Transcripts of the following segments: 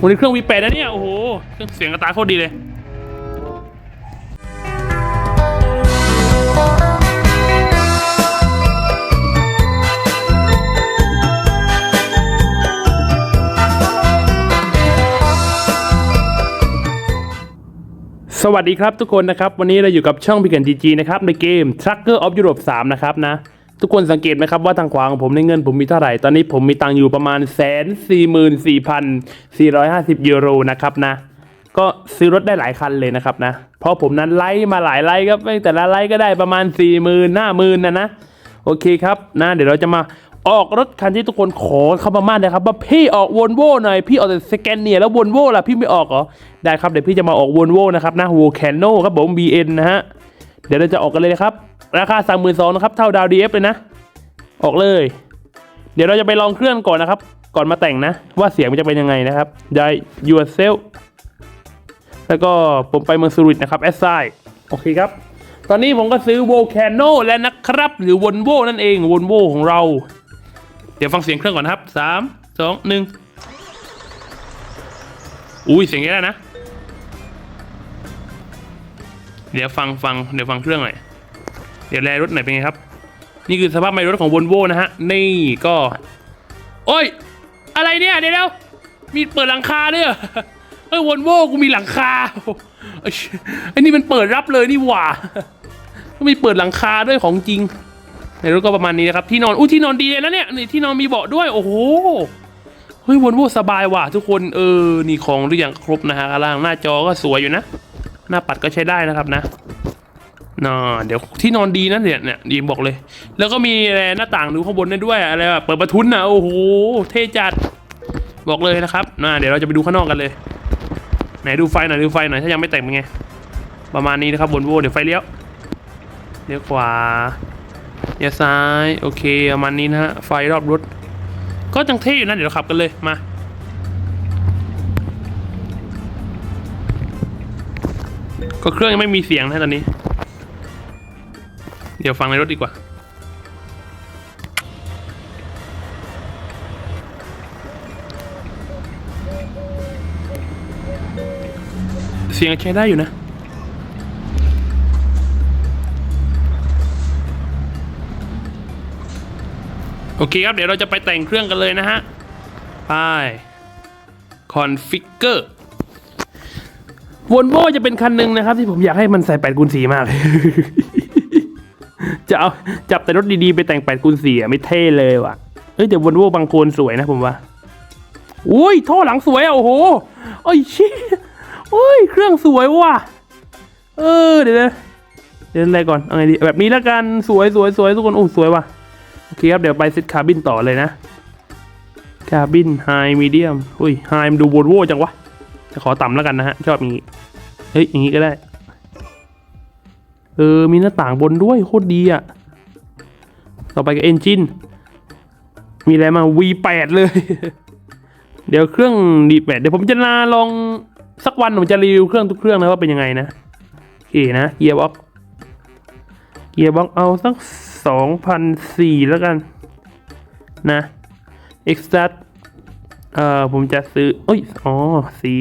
วันนี้เครื่อง V8 นะเนี่ย โอ้โห เครื่องเสียงกระตาโคตรดีเลยสวัสดีครับทุกคนนะครับ วันนี้เราอยู่กับช่องพิกันจีจีนะครับ ในเกม Trucker of Europe 3 นะครับนะ ทุกคนสังเกตไหมครับว่าทางขวาของผมในเงินผมมีเท่าไหร่ ตอนนี้ผมมีตังอยู่ประมาณแสนสี่หมื่นสี่พันสี่ร้อยห้าสิบยูโรนะครับนะ ก็ซื้อรถได้หลายคันเลยนะครับนะ เพราะผมนั้นไล่มาหลายไล่ครับแต่ละไล่ก็ได้ประมาณสี่หมื่นห้าหมื่นนะนะ โอเคครับนะ เดี๋ยวเราจะมาออกรถคันที่ทุกคนขอเข้ามามากนะครับว่าพี่ออกวอลโว่หน่อยพี่ออกแต่สแกนเนียแล้ววอลโว่ล่ะพี่ไม่ออกเหรอได้ครับเดี๋ยวพี่จะมาออกวอลโว่นะครับนะโวแคนโนครับผม BN นะฮะเดี๋ยวเราจะออกกันเลยนะครับ ราคา 3 2 0 0 0นะครับ เท่าดาว DF เลยนะ ออกเลย เดี๋ยวเราจะไปลองเครื่องก่อนนะครับ ก่อนมาแต่งนะ ว่าเสียงมันจะเป็นยังไงนะครับได้ yourself แล้วก็ผมไปเมืองซูริตนะครับแอสไซโอเคครับ ตอนนี้ผมก็ซื้อ Volcano แล้วนะครับ หรือ Volvo นั่นเอง Volvo ของเรา เดี๋ยวฟังเสียงเครื่องก่อนนครับสามสองหนึ่งอุ้ยเสียงนี้แล้วนะ เดี๋ยวฟังฟังเดี๋ยวฟังเครื่องหน่อย เดี๋ยวแลรถหน่อยเป็นไงครับ นี่คือสภาพไมล์รถของ Volvo นะฮะ นี่ก็ โอ้ย อะไรเนี่ย เดี๋ยวมีเปิดหลังคาด้วยเอ้ยวอลโว่กูมีหลังคาไอ้นี่มันเปิดรับเลยนี่หว่าก็มีเปิดหลังคาด้วยของจริง ในรถก็ประมาณนี้นะครับ ที่นอนอู้ที่นอนดีเลยนะเนี่ยนี่ที่นอนมีเบาะด้วย โอ้โหเฮ้ยวอลโว่สบายว่ะทุกคนเออนี่ของหรือยังครบนะฮะล่างหน้าจอก็สวยอยู่นะ หน้าปัดก็ใช้ได้นะครับนะ น่าเดี๋ยวที่นอนดีนะเนี่ยเนี่ยดีมบอกเลย แล้วก็มีอะไรหน้าต่างดูข้างบนได้ด้วยอะไรแบบเปิดประทุนนะโอ้โหเท่จัดบอกเลยนะครับน่าเดี๋ยวเราจะไปดูข้างนอกกันเลย ไหนดูไฟหน่อยดูไฟหน่อยถ้ายังไม่แต่งเป็นไง ประมาณนี้นะครับบนโวเดี๋ยวไฟเลี้ยวเลี้ยวขวาเลี้ยวซ้ายโอเคประมาณนี้นะฮะไฟรอบรถ ก็จังเท่อยู่นะเดี๋ยวเราขับกันเลยมาก็เครื่องยังไม่มีเสียงนะตอนนี้ ดี๋ยวฟังในรถดีกว่า เสียงใช้ได้อยู่นะโอเคครับ เดี๋ยวเราจะไปแต่งเครื่องกันเลยนะฮะ ไปคอนฟิกเกอร์วอลโวจะเป็นคันหนึ่งนะครับ ที่ผมอยากให้มันใส่8คูณ4มาก จะเอาจับแต่รถดีๆ ไปแต่ง8คูณ4อะไม่เท่เลยว่ะเฮ้ยแต่วอลโว่บางโคนสวยนะผมว่าอุ้ยท่อหลังสวยอะโอ้โหไอ้ยชี้โอ้ย เครื่องสวยว่ะ เออเดี๋ยวนะเดี๋ยวอะไรก่อนเอาไงดีแบบนี้แล้วกันสวยสวยสวยทุกคนโอ้สวยว่ะโอเคครับเดี๋ยวไปเซตคาร์บินต่อเลยนะคาร์บินไฮมีเดียมอุ้ยไฮมันดูวอลโว่จังวะจะขอต่ำแล้วกันนะฮะชอบอย่างนี้เฮ้ยอย่างนี้ก็ได้ เออ มีหน้าต่างบนด้วยโคตรดีอะ ต่อไปกับเอนจินมีอะไรมา V8 เลย เดี๋ยวเครื่องดีแปดเดี๋ยวผมจะลาลองสักวันผมจะรีวิวเครื่องทุกเครื่องนะว่าเป็นยังไงนะโอเคนะเกียร์บ็อกเกียร์บ็อกเอาสักสองพันสี่แล้วกัน นะเอ็กซ์ตัเอ่อผมจะซื้อเอ้ยอ๋อสี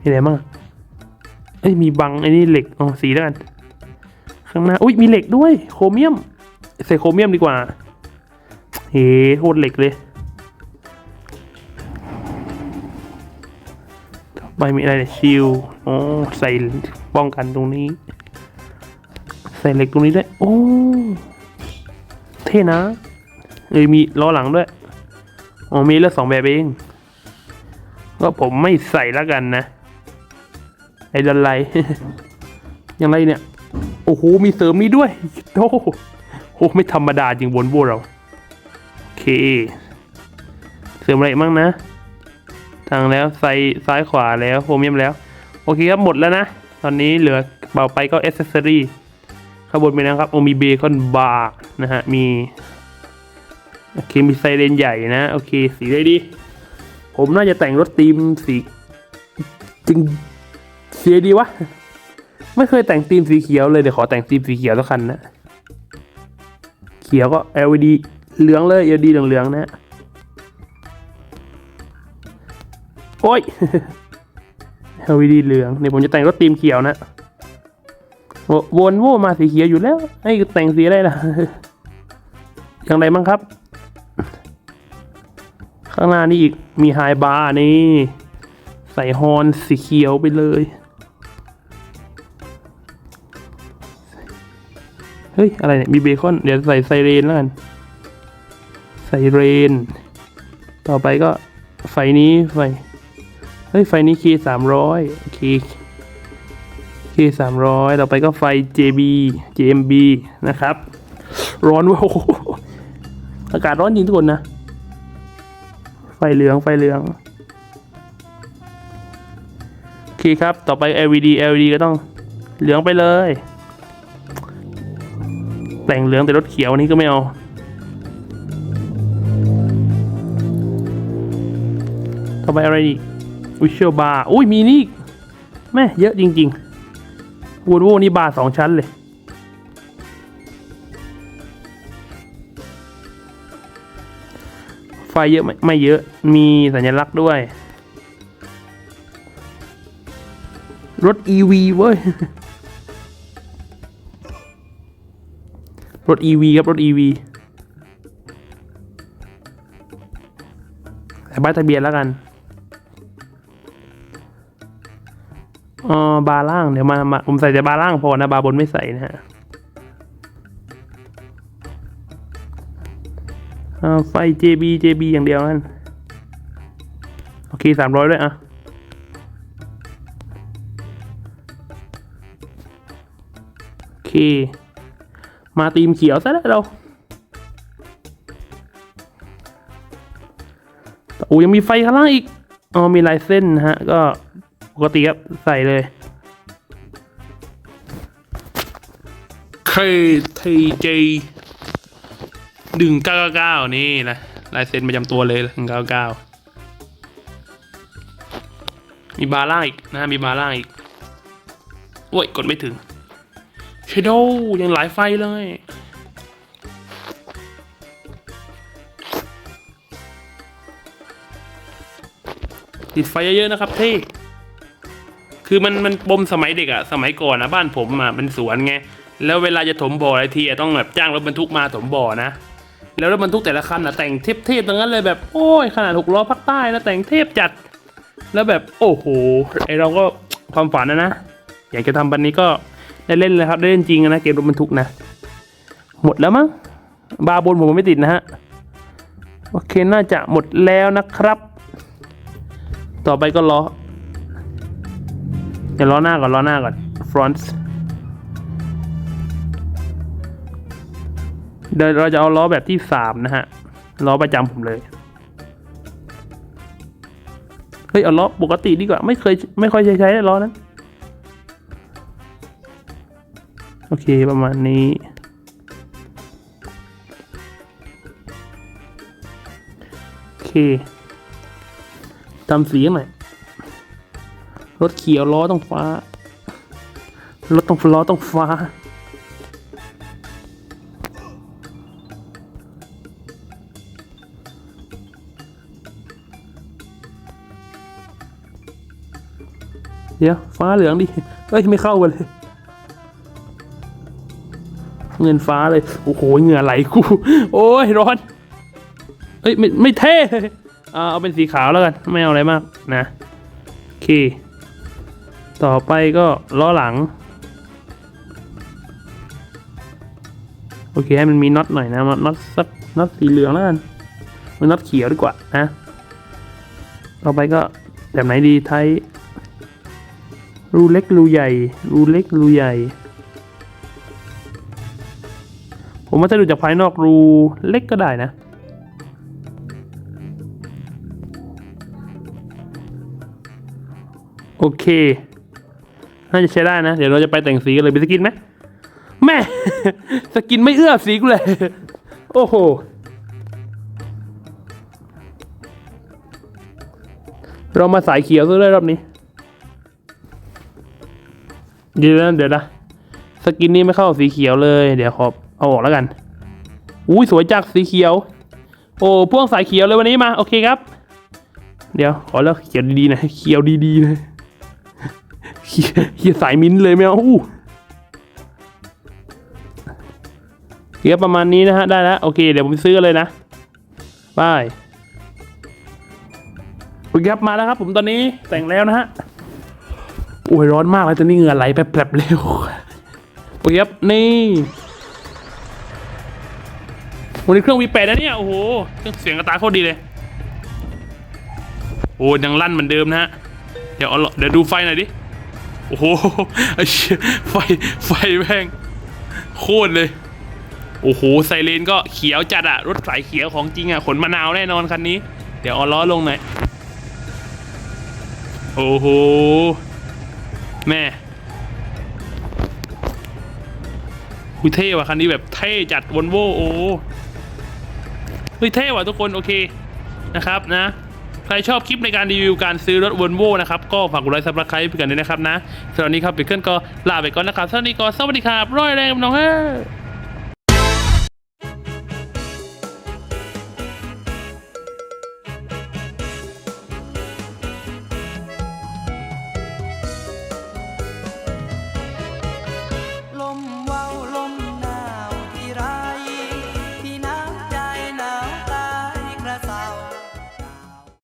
มีอะไรบ้าง เอ้ยมีบังไอ้นี่เหล็กอ๋อสีแล้วกันข้างหน้าอุ้ยมีเหล็กด้วย โครเมียม ใส่โครเมียมดีกว่าเฮ้โคตรเหล็กเลยไปมีอะไรเนี่ยชิลอ๋อใส่ป้องกันตรงนี้ ใส่เหล็กตรงนี้ด้วยโอ้เท่นะเอ้ยมีล้อหลังด้วยอ๋อมีแล้วสองแบบเอง ก็ผมไม่ใส่แล้วกันนะ ไอ้ดันไลยังไงเนี่ย โอ้โห มีเสริมนี้ด้วยโอ้โหไม่ธรรมดาจริงบนโบเรา โอเค เสริมอะไรอีกบ้างนะ ทางแล้วไซซ้ายขวาแล้วโฮเมียมแล้ว โอเคครับหมดแล้วนะ ตอนนี้เหลือเบาไปก็เอเซอรี่ข้างบนมีนะครับ โอมีเบคอนบาร์นะฮะ มีโอเคมีไซเรนใหญ่นะ โอเค สีได้ดี ผมน่าจะแต่งรถธีมสีจริง สีดีวะ ไม่เคยแต่งธีมสีเขียวเลย เดี๋ยวขอแต่งธีมสีเขียวสักคันนะ เขียวก็ LED เหลืองเลย LED เหลืองเหลืองๆนะโอ้ย LED เหลืองเนี่ยผมจะแต่งรถตีมเขียวนะวนโวมาสีเขียวอยู่แล้วให้แต่งสีอะไรล่ะ อย่างไรบ้างครับ ข้างหน้านี่อีกมีไฮบาร์นี่ ใส่ฮอนสีเขียวไปเลย เฮ้ย อะไรเนี่ย มีเบคอน เดี๋ยวใส่ไซเรนแล้วกัน ไซเรน ต่อไปก็ไฟนี้ไฟ เฮ้ย ไฟนี้ K สามร้อย K K สามร้อยต่อไปก็ไฟ JB JMB นะครับ ร้อนว้ยโอ้โหอากาศร้อนจริงทุกคนนะ ไฟเหลือง ไฟเหลืองโอเคครับ ต่อไป LED LED ก็ต้องเหลืองไปเลย แต่งเหลืองแต่รถเขียวนี่ก็ไม่เอา ต่อไปอะไรอีกวิชวลบาร์อุ้ยมีนี่แม่เยอะจริงๆวูดวูนี่บาร์สองชั้นเลย ไฟเยอะไมไม่เยอะ มีสัญลักษณ์ด้วย รถ EV เว้ย รถ EV ครับ รถ EV ใส่ป้ายทะเบียนแล้วกันอ๋อบาร์ล่าง เดี๋ยวมามาผมใส่แต่บาร์ล่างพอนะ บาร์บนไม่ใส่นะฮะอ่าไฟ JB JB อย่างเดียวนั่นโอเคสามร้อยด้วยอะโอเค มาตีมเขียวซะแล้วเราโอ้ยังมีไฟข้างล่างอีกอ๋อมีลายเส้นนะฮะ ก็ปกติครับใส่เลย KTJ ดึงเก้าเก้านี่นะลายเซ็นประจำตัวเลยหนึ่งเก้าเก้ามีบาร์ล่างอีกนะมีบาร์ล่างอีกโอ้ยกดไม่ถึง เชโดยังหลายไฟเลย ติดไฟเยอะๆนะครับเท่คือมันมันปมสมัยเด็กอะสมัยก่อนนะบ้านผมอะเป็นสวนไง แล้วเวลาจะถมบ่ออะไรทีอะต้องแบบจ้างรถบรรทุกมาถมบ่อนะ แล้วรถบรรทุกแต่ละคันอะแต่งเทพๆทั้งนั้นเลยแบบโอ้ยขนาดหกล้อภาคใต้นะแต่งเทพจัด แล้วแบบโอ้โหไอเราก็ความฝันนะนะอยากจะทำวันนี้ก็ ได้เล่นเลยครับได้เล่นจริงนะเกมรถบรรทุกนะ หมดแล้วมั้งบาร์บนผมไม่ติดนะฮะโอเคน่าจะหมดแล้วนะครับ ต่อไปก็ล้อเดี๋ยวล้อหน้าก่อนล้อหน้าก่อน front เดี๋ยวเราจะเอาล้อแบบที่สามนะฮะล้อประจำผมเลยเฮ้ยเอาล้อปกติดีกว่าไม่เคยไม่ค่อยใช้ใช้ล้อนั้น โอเคประมาณนี้ โอเคทำสีหน่อยรถเขียวล้อต้องฟ้า รถต้องล้อต้องฟ้า เดี๋ยว ฟ้าเหลืองดิ เอ้ย ไม่เข้ากันเลย เงินฟ้าเลย โอ้โหเหงื่อไหลกู โอ้ยร้อน เอ้ยไม่ไม่เท่อ่าเอาเป็นสีขาวแล้วกัน ไม่เอาอะไรมากนะโอเค ต่อไปก็ล้อหลัง โอเคให้มันมีน็อตหน่อยนะน็อตสักน็อตสีเหลืองแล้วกันมันน็อตเขียวดีกว่านะ ต่อไปก็แบบไหนดีไทยรูเล็กรูใหญ่ รูเล็กรูใหญ่ ผมว่าถ้าดูจากภายนอกรูเล็กก็ได้นะ โอเค น่าจะใช้ได้นะ เดี๋ยวเราจะไปแต่งสีกันเลยเป็นสกินไหมแม่ สกินไม่เอื้อสีกูเลย โอ้โหเรามาสายเขียวซะเลยรอบนี้ เดี๋ยวนะเดี๋ยวนะ สกินนี้ไม่เข้าสีเขียวเลย เดี๋ยวขอ เอาออกแล้วกัน อุ้ยสวยจักสีเขียว โอ้พ่วงสายเขียวเลยวันนี้มา โอเคครับ เดี๋ยวขอเลือกเขียวดีๆนะเขียวดีๆนะเขียวเขียวสายมิ้นเลยไม่เอาอู้เขียวประมาณนี้นะฮะได้แล้วโอเค เดี๋ยวผมซื้อเลยนะบายโอเครับมาแล้วครับ ผมตอนนี้แต่งแล้วนะฮะโอ้ยร้อนมากเลยตอนนี้เหงื่อไหลแผลบๆเร็วโอเคครับนี่ วันนี้เครื่อง V8 นะเนี่ย โอ้โห เครื่องเสียงกระตาโคตรดีเลย โอ้ยังลั่นเหมือนเดิมนะฮะ เดี๋ยวเอาละเดี๋ยวดูไฟหน่อยดิ โอ้โหไอ้เชี่ยไฟ ไฟแม่งโคตรเลย โอ้โห ไซเรนก็เขียวจัดอะรถสายเขียวของจริงอะขนมะนาวแน่นอนคันนี้ เดี๋ยวเอาล้อลงหน่อย โอ้โห แม่คุยเท่ว่ะคันนี้แบบเท่จัดวอลโวโอ้ เฮ้ยเท่ว่ะทุกคนโอเคนะครับนะใครชอบคลิปในการรีวิวการซื้อรถวอลโวนะครับก็ฝากกดไลค์ซับสไครป์กันด้วยนะครับนะสำหรับนี้ครับเบเกิลก็ลาไปก่อนนะครับสวัสดีก่อนสวัสดีครับร้อยแรงน้องเฮ้